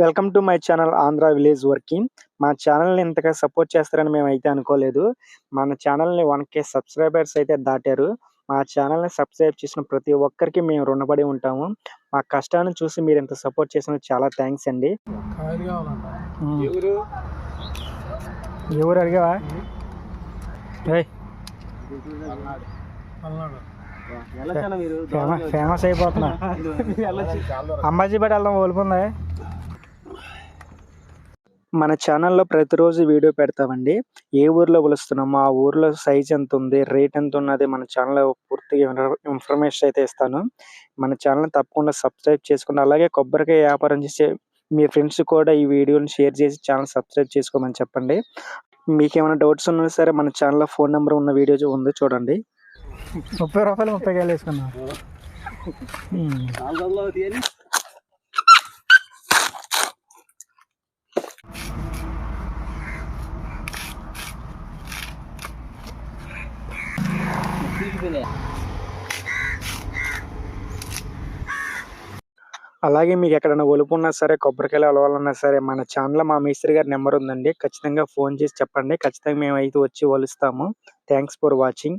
Welcome to my channel Andhra village working. మా ఛానల్ని ఇంతగా సపోర్ట్ చేస్తారని మేము అయితే అనుకోలేదు. మన ఛానల్ని వన్ కే సబ్స్క్రైబర్స్ అయితే దాటారు. మా ఛానల్ని సబ్స్క్రైబ్ చేసిన ప్రతి ఒక్కరికి మేము రుణపడి ఉంటాము. మా కష్టాన్ని చూసి మీరు ఇంత సపోర్ట్ చేసినందుకు చాలా థ్యాంక్స్ అండి. ఎవరు ఎవరు అడిగావా? ఫేమస్ ఫేమస్ అయిపోతున్నా. అంబాజీపేట వెళ్దాం ఓలుకుందా మన ఛానల్లో ప్రతిరోజు వీడియో పెడతామండి. ఏ ఊర్లో కొలుస్తున్నామో ఆ ఊర్లో సైజ్ ఎంత ఉంది రేట్ ఎంత ఉన్నది మన ఛానల్లో పూర్తిగా ఇన్ఫర్- ఇన్ఫర్మేషన్ అయితే ఇస్తాను. మన ఛానల్ తప్పకుండా సబ్స్క్రైబ్ చేసుకోండి అలాగే కొబ్బరికాయ వ్యాపారం చేసే మీ ఫ్రెండ్స్ కూడా ఈ వీడియోని షేర్ చేసి ఛానల్ సబ్స్క్రైబ్ చేసుకోమని చెప్పండి. మీకు ఏమైనా డౌట్స్ ఉన్నా సరే మన ఛానల్లో ఫోన్ నెంబర్ ఉన్న వీడియో ఉంది చూడండి. ముప్పై రూపాయలు ముప్పై కాయలు వేసుకున్నా అలాగే మీకు ఎక్కడైనా ఒలుపు ఉన్నా సరే కొబ్బరికాయలు అలవాలన్నా సరే మన ఛానల్లో మా మేస్త్రి గారి నెంబర్ ఉందండి. ఖచ్చితంగా ఫోన్ చేసి చెప్పండి. ఖచ్చితంగా మేము అయితే వచ్చి ఒలుస్తాము. Thanks for watching